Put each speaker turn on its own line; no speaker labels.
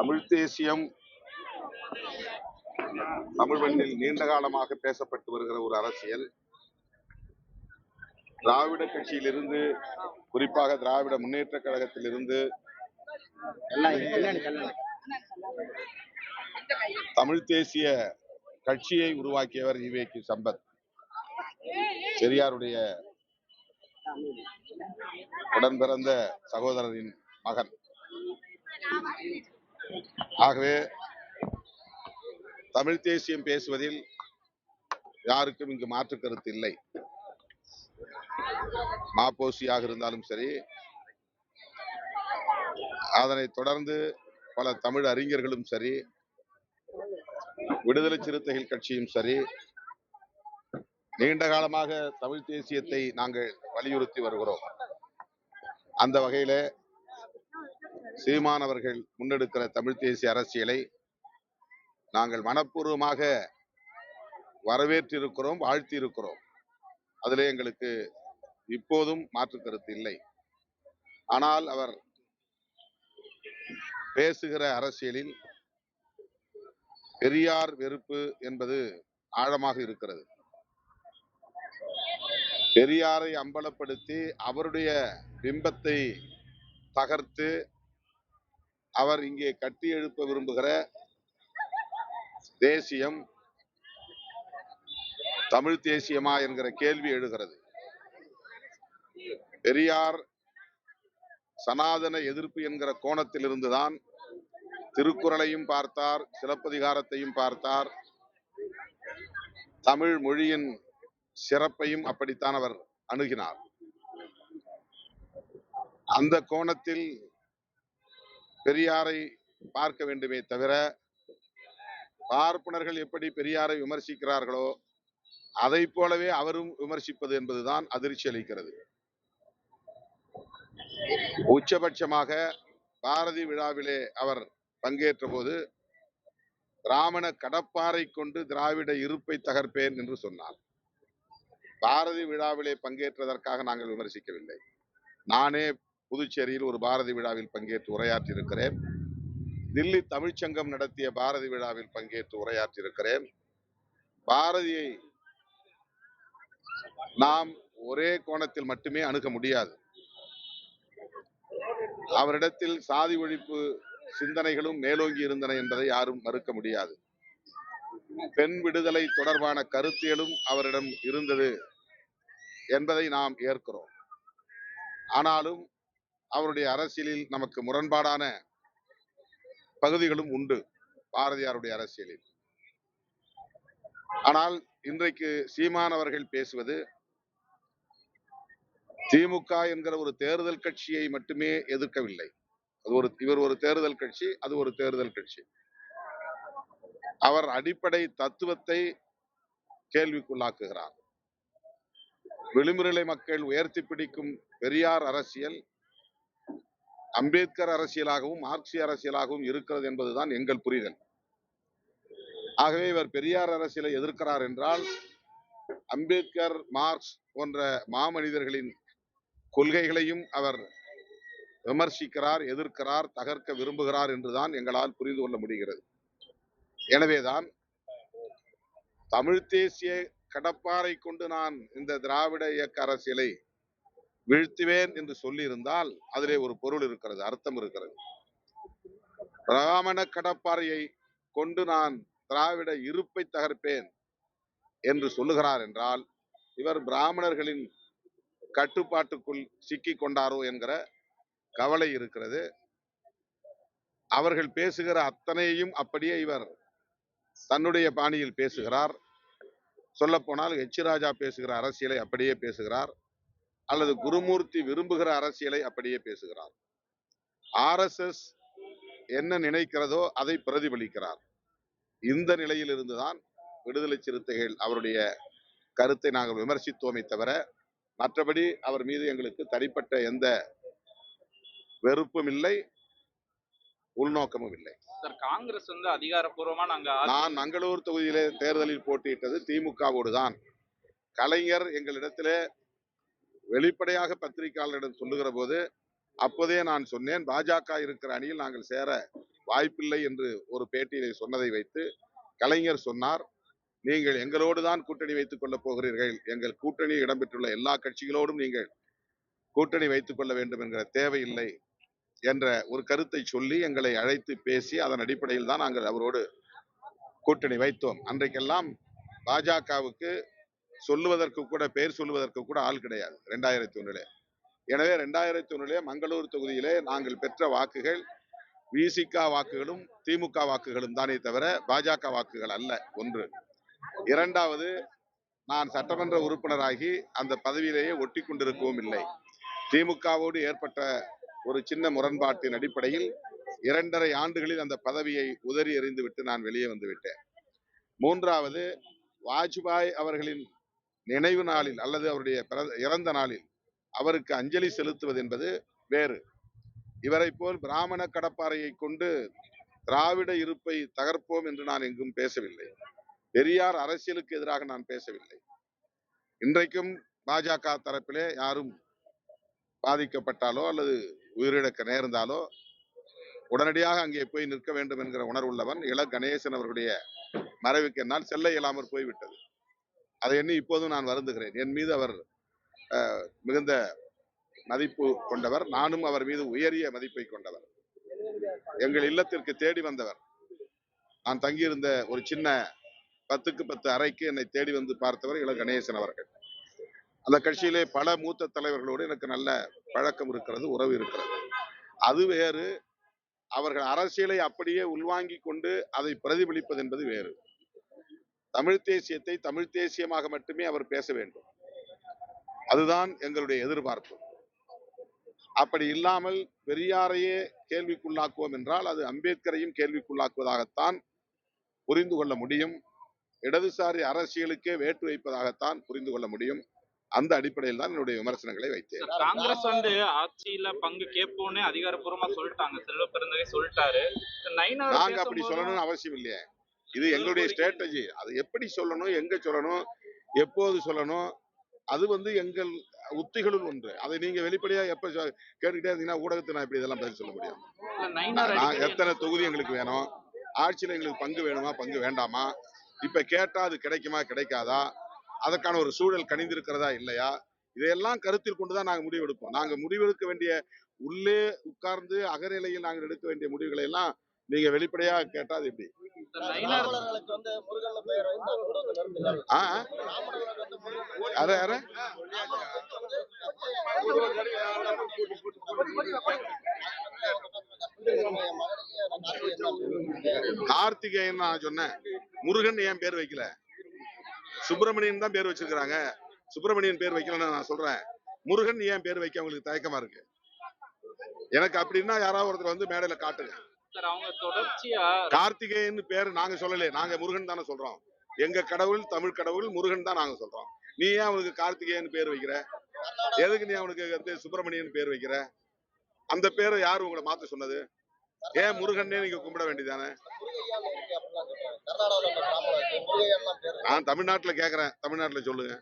தமிழ் தேசியம் தமிழ் மண்ணில் நீண்ட காலமாக பேசப்பட்டு வருகிற ஒரு அரசியல். திராவிட கட்சியிலிருந்து குறிப்பாக திராவிட முன்னேற்ற கழகத்திலிருந்து தமிழ் தேசிய கட்சியை உருவாக்கியவர் ஈவேக்கு சம்பத். பெரியாருடைய உடன் பிறந்த சகோதரரின் மகன். ஆகவே தமிழ் தேசியம் பேசுவதில் யாருக்கும் இங்கு மாற்று கருத்து இல்லை மாப்போசியாக இருந்தாலும் சரி அதனை தொடர்ந்து பல தமிழ் அறிஞர்களும் சரி விடுதலை சிறுத்தைகள் கட்சியும் சரி நீண்ட காலமாக தமிழ் தேசியத்தை நாங்கள் வலியுறுத்தி வருகிறோம். அந்த வகையில சீமானவர்கள் முன்னெடுக்கிற தமிழ் தேசிய அரசியலை நாங்கள் மனப்பூர்வமாக வரவேற்றிருக்கிறோம் வாழ்த்தி அதிலே எங்களுக்கு இப்போதும் மாற்று கருத்து இல்லை. ஆனால் அவர் பேசுகிற அரசியலில் பெரியார் வெறுப்பு என்பது ஆழமாக இருக்கிறது. பெரியாரை அம்பலப்படுத்தி அவருடைய பிம்பத்தை தகர்த்து அவர் இங்கே கட்டி எழுப்ப விரும்புகிற தேசியம் தமிழ் தேசியமா என்கிற கேள்வி எழுகிறது. பெரியார் சனாதன எதிர்ப்பு என்கிற கோணத்தில் இருந்துதான் திருக்குறளையும் பார்த்தார் சிலப்பதிகாரத்தையும் பார்த்தார். தமிழ் மொழியின் சிறப்பையும் அப்படித்தான் அவர் அணுகினார். அந்த கோணத்தில் பெரியாரை பார்க்க வேண்டுமே தவிர பார்ப்பனர்கள் எப்படி பெரியாரை விமர்சிக்கிறார்களோ அதை போலவே அவரும் விமர்சிப்பது என்பதுதான் அதிர்ச்சி அளிக்கிறது. உச்சபட்சமாக பாரதி விழாவிலே அவர் பங்கேற்ற போது பிராமண கடப்பாறை கொண்டு திராவிட இருப்பை தகர்ப்பேன் என்று சொன்னார். பாரதி விழாவிலே பங்கேற்றதற்காக நாங்கள் விமர்சிக்கவில்லை. நானே புதுச்சேரியில் ஒரு பாரதி விழாவில் பங்கேற்று உரையாற்றியிருக்கிறேன். தில்லி தமிழ்ச்சங்கம் நடத்திய பாரதி விழாவில் பங்கேற்று உரையாற்றியிருக்கிறேன். பாரதியை நாம் ஒரே கோணத்தில் மட்டுமே அணுக முடியாது. அவரிடத்தில் சாதி ஒழிப்பு சிந்தனைகளும் மேலோங்கி இருந்தன என்பதை யாரும் மறுக்க முடியாது. பெண் விடுதலை தொடர்பான கருத்தியலும் அவரிடம் இருந்தது என்பதை நாம் ஏற்கிறோம். ஆனாலும் அவருடைய அரசியலில் நமக்கு முரண்பாடான பகுதிகளும் உண்டு பாரதியாருடைய அரசியலில். ஆனால் இன்றைக்கு சீமான் அவர்கள் பேசுவது திமுக என்கிற ஒரு தேர்தல் கட்சியை மட்டுமே எதிர்க்கவில்லை. அது ஒரு இவர் ஒரு தேர்தல் கட்சி அது ஒரு தேர்தல் கட்சி. அவர் அடிப்படை தத்துவத்தை கேள்விக்குள்ளாக்குகிறார். விளிம்புநிலை மக்கள் உயர்த்தி பிடிக்கும் பெரியார் அரசியல் அம்பேத்கர் அரசியலாகவும் மார்க்சிய அரசியலாகவும் இருக்கிறது என்பதுதான் எங்கள் புரிதல். ஆகவே இவர் பெரியார் அரசியலை எதிர்க்கிறார் என்றால் அம்பேத்கர் மார்க்ஸ் போன்ற மாமனிதர்களின் கொள்கைகளையும் அவர் விமர்சிக்கிறார் எதிர்க்கிறார் தகர்க்க விரும்புகிறார் என்றுதான் எங்களால் புரிந்து கொள்ள முடிகிறது. எனவேதான் தமிழ் தேசிய கடப்பாரை கொண்டு நான் இந்த திராவிட இயக்க அரசியலை வீழ்த்துவேன் என்று சொல்லியிருந்தால் அதிலே ஒரு பொருள் இருக்கிறது அர்த்தம் இருக்கிறது. பிராமண கடப்பாறையை கொண்டு நான் திராவிட இருப்பை தகர்ப்பேன் என்று சொல்லுகிறார் என்றால் இவர் பிராமணர்களின் கட்டுப்பாட்டுக்குள் சிக்கி கொண்டாரோ என்கிற கவலை இருக்கிறது. அவர்கள் பேசுகிற அத்தனையையும் அப்படியே இவர் தன்னுடைய பாணியில் பேசுகிறார். சொல்லப்போனால் எச். ராஜா பேசுகிற அரசியலை அப்படியே பேசுகிறார். அல்லது குருமூர்த்தி விரும்புகிற அரசியலை அப்படியே பேசுகிறார். ஆர்எஸ்எஸ் என்ன நினைக்கிறதோ அதை பிரதிபலிக்கிறார். இந்த நிலையில் இருந்துதான் விடுதலை சிறுத்தைகள் அவருடைய கருத்தை நாங்கள் விமர்சித்தோமே தவிர மற்றபடி அவர் மீது எங்களுக்கு தனிப்பட்ட எந்த வெறுப்பும் இல்லை உள்நோக்கமும் இல்லை.
சார் காங்கிரஸ் வந்து அதிகாரப்பூர்வமா நாங்க
நான் மங்களூர் தொகுதியிலே தேர்தலில் போட்டியிட்டது திமுகவோடு தான். கலைஞர் எங்களிடத்திலே வெளிப்படையாக பத்திரிகையாளரிடம் சொல்லுகிற போது அப்போதே நான் சொன்னேன் பாஜக இருக்கிற அணியில் நாங்கள் சேர வாய்ப்பில்லை என்று ஒரு பேட்டியிலே சொன்னதை வைத்து கலைஞர் சொன்னார் நீங்கள் எங்களோடு தான் கூட்டணி வைத்துக் கொள்ளப் போகிறீர்கள். எங்கள் கூட்டணி இடம்பெற்றுள்ள எல்லா கட்சிகளோடும் நீங்கள் கூட்டணி வைத்துக் கொள்ள வேண்டும் என்கிற தேவையில்லை என்ற ஒரு கருத்தை சொல்லி எங்களை அழைத்து பேசி அதன் அடிப்படையில் தான் நாங்கள் அவரோடு கூட்டணி வைத்தோம். அன்றைக்கெல்லாம் பாஜகவுக்கு சொல்லுவதற்கு கூட பெயர் சொல்லுவதற்கு கூட ஆள் கிடையாது. ரெண்டாயிரத்தி ஒண்ணுல எனவே ரெண்டாயிரத்தி ஒன்றிலே மங்களூர் தொகுதியிலே நாங்கள் பெற்ற வாக்குகள் விசிக வாக்குகளும் திமுக வாக்குகளும் தானே தவிர பாஜக வாக்குகள் அல்ல. ஒன்று. இரண்டாவது நான் சட்டமன்ற உறுப்பினராகி அந்த பதவியிலேயே ஒட்டி கொண்டிருக்கவும் இல்லை. திமுகவோடு ஏற்பட்ட ஒரு சின்ன முரண்பாட்டின் அடிப்படையில் இரண்டரை ஆண்டுகளில் அந்த பதவியை உதறி எறிந்துவிட்டு நான் வெளியே வந்து விட்டேன். மூன்றாவது வாஜ்பாய் அவர்களின் நினைவு நாளில் அல்லது அவருடைய பிற- இறந்த நாளில் அவருக்கு அஞ்சலி செலுத்துவது என்பது வேறு. இவரை போல் பிராமண கடப்பாறையை கொண்டு திராவிட இருப்பை தகர்ப்போம் என்று நான் எங்கும் பேசவில்லை. பெரியார் அரசியலுக்கு எதிராக நான் பேசவில்லை. இன்றைக்கும் பாஜக தரப்பிலே யாரும் பாதிக்கப்பட்டாலோ அல்லது உயிரிழக்க நேர்ந்தாலோ உடனடியாக அங்கே போய் நிற்க வேண்டும் என்கிற உணர்வுள்ளவன் இள கணேசன் அவர்களுடைய மறைவுக்கு என்னால் செல்ல இயலாமற் போய்விட்டது. அதை எண்ணி இப்போதும் நான் வருந்துகிறேன். என் மீது அவர் அஹ், மிகுந்த மதிப்பு கொண்டவர். நானும் அவர் மீது உயரிய மதிப்பை கொண்டவர். எங்கள் இல்லத்திற்கு தேடி வந்தவர். நான் தங்கியிருந்த ஒரு சின்ன பத்துக்கு பத்து அறைக்கு என்னை தேடி வந்து பார்த்தவர் இள கணேசன் அவர்கள். அந்த கட்சியிலே பல மூத்த தலைவர்களோடு எனக்கு நல்ல பழக்கம் இருக்கிறது உறவு இருக்கிறது. அது வேறு. அவர்கள் அரசியலை அப்படியே உள்வாங்கி கொண்டு அதை பிரதிபலிப்பது என்பது வேறு. தமிழ் தேசியத்தை தமிழ் தேசியமாக மட்டுமே அவர் பேச வேண்டும். அதுதான் எங்களுடைய எதிர்பார்ப்பு. அப்படி இல்லாமல் பெரியாரையே கேள்விக்குள்ளாக்குவோம் என்றால் அது அம்பேத்கரையும் கேள்விக்குள்ளாக்குவதாகத்தான் புரிந்து கொள்ள முடியும். இடதுசாரி அரசியலுக்கே வேட்டு வைப்பதாகத்தான் புரிந்து கொள்ள முடியும். அந்த அடிப்படையில் தான் என்னுடைய விமர்சனங்களை வைத்தேன்.
காங்கிரஸ் வந்து ஆட்சியில பங்கு கேட்போம்னு அதிகாரப்பூர்வமா சொல்லிட்டாங்க. செல்வ பெருந்தகை சொல்லிட்டாரு.
நாங்க அப்படி சொல்லணும்னு அவசியம் இல்லையே. இது எங்களுடைய ஸ்ட்ராட்டஜி அது எப்படி சொல்லணும் எங்க சொல்லணும் எப்போது சொல்லணும் அது வந்து எங்கள் உத்திகளுள் ஒன்று. அதை நீங்க வெளிப்படையா எப்ப கேட்டுக்கிட்டே இருந்தீங்கன்னா ஊடகத்தை நான் இப்படி இதெல்லாம் பதில் சொல்ல முடியும் எத்தனை தொகுதி எங்களுக்கு வேணும் ஆட்சியில எங்களுக்கு பங்கு வேணுமா பங்கு வேண்டாமா இப்ப கேட்டா அது கிடைக்குமா கிடைக்காதா அதற்கான ஒரு சூழல் கணிந்திருக்கிறதா இல்லையா இதையெல்லாம் கருத்தில் கொண்டுதான் நாங்க முடிவெடுப்போம். நாங்க முடிவெடுக்க வேண்டிய உள்ளே உட்கார்ந்து அகநிலையில் நாங்கள் எடுக்க வேண்டிய முடிவுகளை எல்லாம் நீங்க வெளிப்படையா கேட்டா அது எப்படி? கார்த்திகேயன் நான் சொன்னேன். முருகன் ஏன் பேர் வைக்கல. சுப்பிரமணியன் தான் பேர் வச்சிருக்கிறாங்க. சுப்பிரமணியன் பேர் வைக்கலன்னு நான் சொல்றேன். முருகன் ஏன் பேர் வைக்க அவங்களுக்கு தயக்கமா இருக்கு. எனக்கு அப்படின்னா யாராவது ஒருத்தர் வந்து மேடையில காட்டுங்க. கார்த்திகேயன் பேர் நாங்க சொல்லலையே நாங்க முருகன் தானே சொல்றோம். எங்க கடவுள் தமிழ் கடவுள் முருகன் தான் நாங்க சொல்றோம். நீ ஏன் அவனுக்கு கார்த்திகேயன் பேர் வைக்கிற? எதுக்கு நீ அவனுக்கு வந்து சுப்பிரமணியன் பேர் வைக்கிற? அந்த பேரை யாரு உங்களை மாத்த சொன்னது? ஏன் முருகன்னே நீங்க கும்பிட வேண்டியதானே? நான் தமிழ்நாட்டுல கேக்குறேன். தமிழ்நாட்டுல சொல்லுங்க.